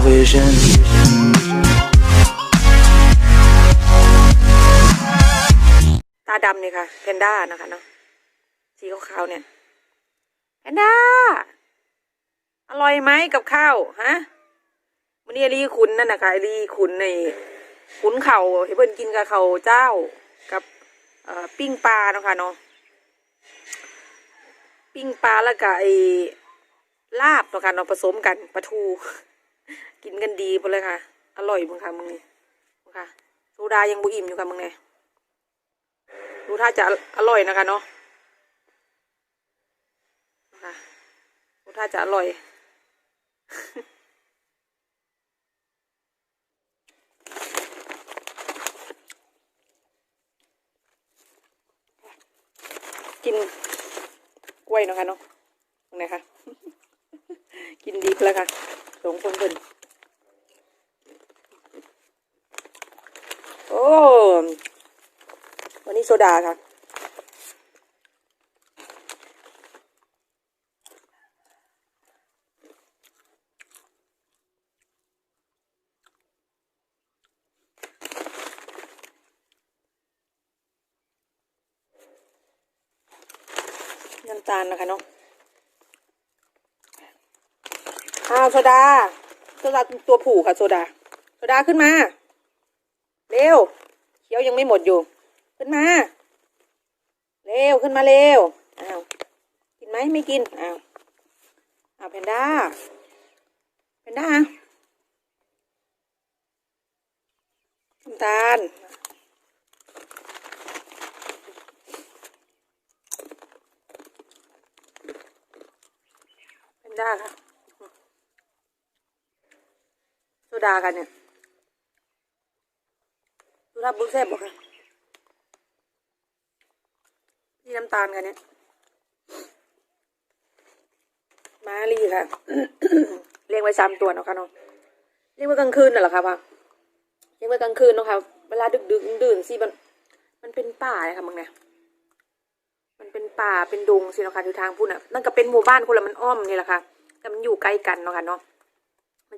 vision. ตาดำเนี่ยค่ะแพนด้านะคะเนาะสีขาวๆเนี่ยแพนด้า อร่อยไหมกับข้าวฮะวันนี้อลีขุนนั่นนะคะอลีขุนในขุนเข่าให้เพิ่นกินกับเขาเจ้ากับปิ้งปลาเนาะค่ะเนาะปิ้งปลาแล้วก็ไอ้ลาบเนาะค่ะเนาะผสมกันปลาทู กินกันดีหมดเลยค่ะ อร่อยมึงค่ะมึงนี่มึงค่ะโซดายังบุอิ่มอยู่ค่ะมึงเนี่ยดูท่าจะอร่อยนะคะเนาะนะคะดูท่าจะอร่อย กินกล้วยนะคะเนาะตรงไหนคะ กินดีไปแล้วค่ะ สองคนเพิ่นโอ้ วันนี้โซดาค่ะน้ำตาลนะคะเนาะ อ้าวโซดา โซดาตัวผูค่ะโซดา โซดาขึ้นมา เร็วเคี้ยวยังไม่หมดอยู่ ขึ้นมา เร็วขึ้นมาเร็ว อ้าว กินไหมไม่กิน อ้าวอ้าวแพนด้า แพนด้าน้ำตาลแพนด้าค่ะ โซ ดากันเนี่ยโซดาบุกแซ่บบอกค่ะนี่น้ำตาลกันเนี่ย มาลีค่ะ เลี้ยงไว้สามตัวเนาะค่ะเนาะเลี้ยงไว้กลางคืนน่ะเหรอคะพ่อเลี้ยงไว้กลางคืนเนาะค่ะ เวลาดึกดึกดื่นสิมัน มันเป็นป่าเลยค่ะมึงเนี่ย มันเป็นป่าเป็นดงสิเนาะค่ะที่ทางพูดน่ะนั่นก็เป็นหมู่บ้านคนละมันอ้อมนี่แหละค่ะ แต่มันอยู่ใกล้กันเนาะค่ะเนาะ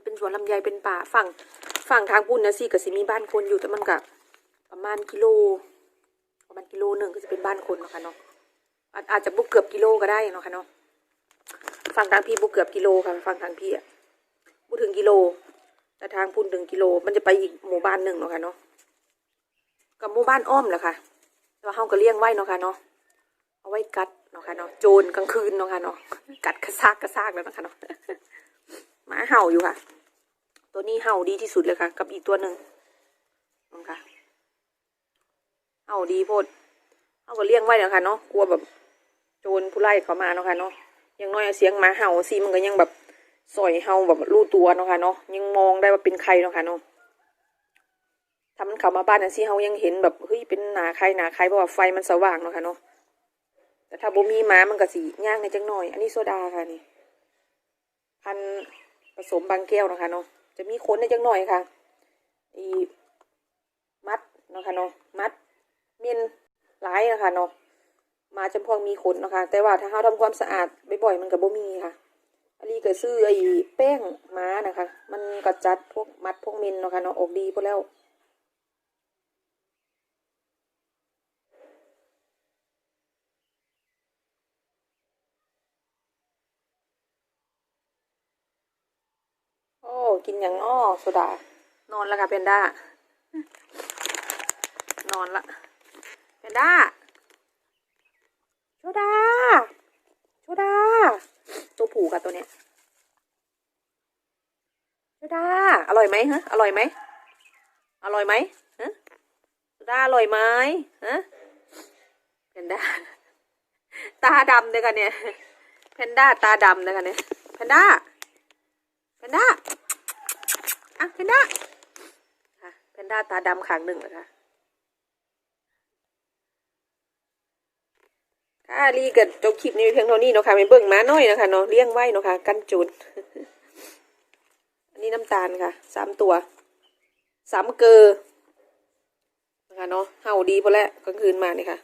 เป็นสวนลำไยเป็นป่าฝั่งฝั่งทางพูนนะสิก็สิมีบ้านคนอยู่แต่มันก็ประมาณกิโล ประมาณกิโลหนึ่งก็จะเป็นบ้านคนเนะคะเนาะอาจจะบุกเกือบกิโลก็ได้เนาะค่ะเนาะฝั่งทางพี่บุกเกือบกิโลค่ะฝั่งทางพี่อะบุถึงกิโล แต่ทางพุ่นถึงกิโล มันจะไปอีกหมู่บ้านหนึ่งเนาะค่ะเนาะกับหมู่บ้านอ้อมแหละค่ะแต่ว่าเฮาก็เลี้ยงไว้เนาะค่ะเนาะเอาไว้กัดเนาะค่ะเนาะโจรกลางคืนเนาะค่ะเนาะกัดกระซากกระซากแล้วนะคะเนาะหมาเห่าอยู่ค่ะ ตัวนี้เห่าดีที่สุดเลยค่ะ กับอีกตัวหนึ่งน้องค่ะเห่าดีโพดเอาก็เลี้ยงไว้เนาะค่ะเนาะกลัวแบบโจรผู้ไล่เขามาเนาะค่ะเนาะยังน้อยเสียงหมาเห่าสิมันก็ยังแบบสอยเห่าแบบรู้ตัวเนาะค่ะเนาะยังมองได้ว่าเป็นใครเนาะค่ะเนาะถ้ามันเข้ามาบ้านน่ะสิเฮายังเห็นแบบเฮ้ยเป็นหนาใครหนาใครเพราะว่าไฟมันสว่างเนาะค่ะเนาะแต่ถ้าบ่มีหมามันก็สิย่างในจังหน่อย อันนี้โซดาค่ะนี่พันผสมบางแก้วนะคะเนาะ จะมีขนในจังหน่อยค่ะอีมัดเนาะค่ะเนาะมัดเมียนหลายนะคะเนาะมาจำพวงมีขนนะคะ แต่ว่าถ้าเราทำความสะอาดบ่อยๆมันกับบ่มีค่ะอันนี้ก็ซื้อไอ้แป้งม้านะคะ มันก็จัดพวกมัดพวกเมนเนาะค่ะเนาะออกดีพอแล้ว กินอย่างอ้อโซดา นอนแล้วค่ะเพนด้า นอนละเพนด้าโซดาโซดา ตัวผูกับตัวเนี้ยโซดา อร่อยไหมฮะ อร่อยไหม อร่อยไหมฮะโซดาอร่อยไหมฮะเพนด้า ตาดำเลยค่ะเนี่ย เพนด้าตาดำเลยค่ะเนี่ย เพนด้าแพนด้าะแพนด้าค่ะแพนด้าตาดำขางหนึ่งเหรอคะค่ะรีเกิดจบคลิปนี้เพียงเท่านี้เนาะค่ะไปเบิ่งม้าน้อยนะคะเนาะเลี้ยงไว้เนาะค่ะกันจุนอันนี้น้ำตาลค่ะสามตัวสามเกอนะคะเนาะเห่าดีพอแล้วกลางคืนมาเนี่ยค่ะ